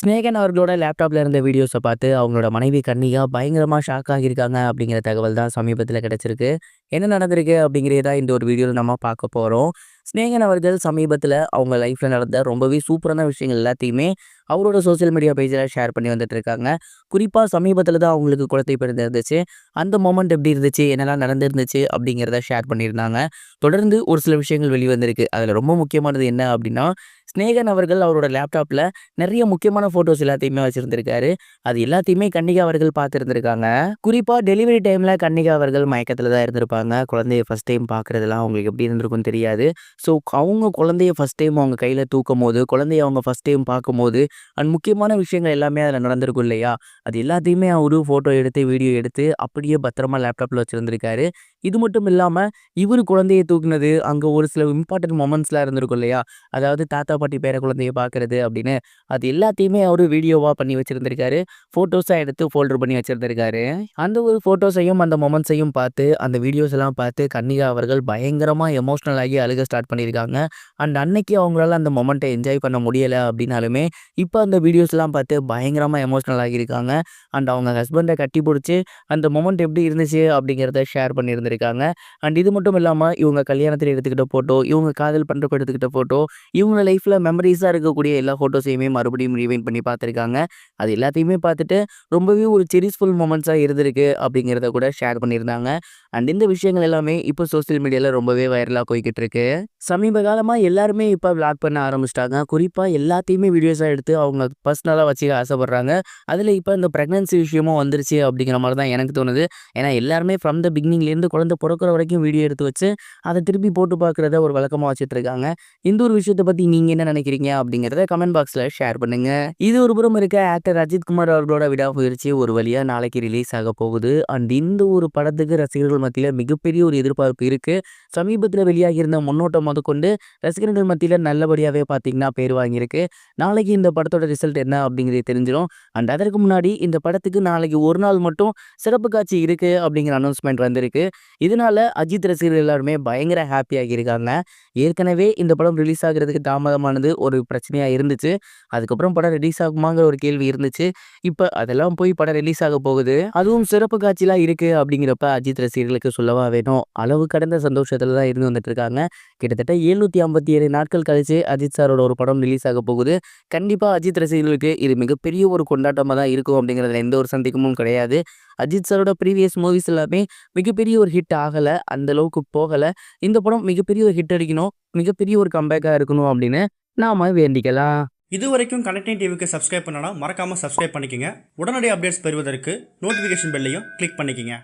ஸ்நேகன் அவர்களோட லேப்டாப்பில் இருந்த வீடியோஸை பார்த்து அவங்களோட மனைவி கன்னிகா பயங்கரமாக ஷாக் ஆகியிருக்காங்க அப்படிங்கிற தகவல் தான் சமீபத்தில் கிடச்சிருக்கு. என்ன நடந்திருக்கு அப்படிங்கிறதா இந்த ஒரு வீடியோவில் நம்ம பார்க்க போகிறோம் ஸ்னேகன் அவர்கள் சமீபத்தில் அவங்க லைஃப்பில் நடந்த ரொம்பவே சூப்பரான விஷயங்கள் எல்லாத்தையுமே அவரோட சோஷியல் மீடியா பேஜில் ஷேர் பண்ணி வந்துட்டு இருக்காங்க. குறிப்பாக சமீபத்தில் தான் அவங்களுக்கு குழந்தை பிறந்திருந்துச்சு அந்த மொமெண்ட் எப்படி இருந்துச்சு? என்னெல்லாம் நடந்திருந்துச்சு? அப்படிங்கிறத ஷேர் பண்ணியிருந்தாங்க. தொடர்ந்து ஒரு சில விஷயங்கள் வெளிவந்திருக்கு. அதில் ரொம்ப முக்கியமானது என்ன அப்படின்னா ஸ்நேகன் அவர்கள் அவரோட லேப்டாப்பில் நிறைய முக்கியமான ஃபோட்டோஸ் எல்லாத்தையுமே வச்சுருந்துருக்காரு. அது எல்லாத்தையுமே கன்னிகா அவர்கள் பார்த்துருந்துருக்காங்க. குறிப்பாக டெலிவரி டைமில் கன்னிகா அவர்கள் மயக்கத்தில் தான் இருந்திருப்பாங்க. குழந்தைய ஃபஸ்ட் டைம் பார்க்குறதுலாம் அவங்களுக்கு எப்படி இருந்திருக்கும்னு தெரியாது. ஸோ அவங்க குழந்தைய ஃபஸ்ட் டைம் அவங்க கையில் தூக்கும் போது குழந்தைய அவங்க ஃபஸ்ட் டைம் பார்க்கும்போது அண்ட் முக்கியமான விஷயங்கள் எல்லாமே அதில் நடந்திருக்கும் இல்லையா? அது எல்லாத்தையுமே அவரு ஃபோட்டோ எடுத்து வீடியோ எடுத்து அப்படியே பத்திரமா லேப்டாப்பில் வச்சுருந்துருக்காரு. இது மட்டும் இல்லாமல் இவர் குழந்தையை தூக்குனது அங்கே ஒரு சில இம்பார்ட்டன்ட் மொமெண்ட்ஸ்லாம் இருந்திருக்கும் இல்லையா? அதாவது தாத்தா பாட்டி பேர குழந்தைய பார்க்குறது அப்படின்னு. அது எல்லாத்தையுமே அவர் வீடியோவாக பண்ணி வச்சுருந்துருக்காரு. ஃபோட்டோஸாக எடுத்து ஃபோல்டர் பண்ணி வச்சுருந்துருக்காரு. அந்த ஒரு ஃபோட்டோஸையும் அந்த மொமெண்ட்ஸையும் பார்த்து அந்த வீடியோஸ் எல்லாம் பார்த்து கன்னிகா அவர்கள் பயங்கரமாக எமோஷ்னல் ஆகி அழுக ஸ்டார்ட் பண்ணியிருக்காங்க. அண்ட் அன்னைக்கு அவங்களால அந்த மொமெண்ட்டை என்ஜாய் பண்ண முடியலை அப்படின்னாலுமே இப்போ அந்த வீடியோஸ்லாம் பார்த்து பயங்கரமாக எமோஷ்னல் ஆகியிருக்காங்க. அண்ட் அவங்க ஹஸ்பண்டை கட்டி பிடிச்சி அந்த மொமெண்ட் எப்படி இருந்துச்சு அப்படிங்கிறத ஷேர் பண்ணியிருந்தாங்க பண்ணியிருந்திருக்காங்க அண்ட் இது மட்டும் இல்லாமல் இவங்க கல்யாணத்தில் எடுத்துக்கிட்ட ஃபோட்டோ இவங்க காதல் பண்ணுறப்ப எடுத்துக்கிட்ட ஃபோட்டோ இவங்க லைஃப்பில் மெமரிஸாக இருக்கக்கூடிய எல்லா ஃபோட்டோஸையுமே மறுபடியும் ரீவைண்ட் பண்ணி பார்த்துருக்காங்க. அது எல்லாத்தையுமே பார்த்துட்டு ரொம்பவே ஒரு செரிஸ்ஃபுல் மூமெண்ட்ஸாக இருந்திருக்கு அப்படிங்கிறத கூட ஷேர் பண்ணியிருந்தாங்க. அண்ட் இந்த விஷயங்கள் எல்லாமே இப்போ சோஷியல் மீடியாவில் ரொம்பவே வைரலாக போய்கிட்டு இருக்கு சமீப காலமாக எல்லாருமே இப்போ விளாக் பண்ண ஆரம்பிச்சிட்டாங்க. குறிப்பாக எல்லாத்தையுமே வீடியோஸாக எடுத்து அவங்க பர்சனலாக வச்சுக்க ஆசைப்பட்றாங்க. அதில் இப்போ இந்த ப்ரெக்னன்சி விஷயமும் வந்துருச்சு அப்படிங்கிற மாதிரி தான் எனக்கு தோணுது. ஏன்னா எல்லாருமே ஃப்ரம் த பிகினிங்லேருந்து குழந்தை பிறக்கிற வரைக்கும் வீடியோ எடுத்து வச்சு அதை திருப்பி போட்டு பார்க்குறத ஒரு வழக்கமாக வச்சுட்டு இருக்காங்க இந்த ஒரு விஷயத்தை பற்றி நீங்கள் என்ன நினைக்கிறீங்க அப்படிங்கிறத கமெண்ட் பாக்ஸில் ஷேர் பண்ணுங்க. இது ஒரு புறம் இருக்க ஆக்டர் அஜித் குமார் அவர்களோட விடாமுயற்சி ஒரு வழியாக நாளைக்கு ரிலீஸ் ஆக போகுது. அண்ட் இந்த ஒரு படத்துக்கு ரசிகர்கள் மத்தியில் மிகப்பெரிய ஒரு எதிர்பார்ப்பு இருக்குது சமீபத்தில் வெளியாகியிருந்த முன்னோட்டம் முதற்கொண்டு ரசிகர்கள் மத்தியில் நல்லபடியாகவே பார்த்தீங்கன்னா பேர் வாங்கியிருக்கு. நாளைக்கு இந்த படத்தோட ரிசல்ட் என்ன அப்படிங்கிறது தெரிஞ்சிடும் அண்ட் அதற்கு முன்னாடி இந்த படத்துக்கு நாளைக்கு ஒரு நாள் மட்டும் சிறப்பு காட்சி இருக்குது அப்படிங்கிற அனௌன்ஸ்மெண்ட் வந்திருக்கு. இதனால அஜித் ரசிகர்கள் எல்லாருமே பயங்கர ஹாப்பியாகி இருக்காங்க ஏற்கனவே இந்த படம் ரிலீஸ் ஆகிறதுக்கு தாமதமானது ஒரு பிரச்சனையாக இருந்துச்சு. அதுக்கப்புறம் படம் ரிலீஸ் ஆகுமாங்கிற ஒரு கேள்வி இருந்துச்சு. இப்போ அதெல்லாம் போய் படம் ரிலீஸ் ஆக போகுது. அதுவும் சிறப்பு காட்சிலாம் இருக்குது அப்படிங்கிறப்ப அஜித் ரசிகர்களுக்கு சொல்லவா வேணும்? அளவு கடந்த சந்தோஷத்தில் தான் இருந்து வந்துட்டு இருக்காங்க. கிட்டத்தட்ட எழுநூற்றி ஐம்பத்தி ஏழு நாட்கள் கழித்து அஜித் சாரோட ஒரு படம் ரிலீஸ் ஆக போகுது. கண்டிப்பாக அஜித் ரசிகர்களுக்கு இது மிகப்பெரிய ஒரு கொண்டாட்டமாக தான் இருக்கும் அப்படிங்கிறதுல எந்த ஒரு சந்தேகமும் கிடையாது. அஜித் சாரோட ப்ரீவியஸ் மூவிஸ் எல்லாமே மிகப்பெரிய ஒரு ஹிட் ஆகலை அந்த அளவுக்கு போகலை. இந்த படம் மிகப்பெரிய ஒரு ஹிட் அடிக்கணும் மிகப்பெரிய ஒரு கம்பேக்காக இருக்கணும் அப்படின்னு நாம வேண்டிக்கலாம். இது வரைக்கும் கனெக்டிங் டிவிக்கு சப்ஸ்கிரைப் பண்ணனா மறக்காமல் சப்ஸ்கிரைப் பண்ணிக்கங்க. உடனடி அப்டேட்ஸ் பெறுவதற்கு நோட்டிஃபிகேஷன் பெல்லையும் கிளிக் பண்ணிக்கோங்க.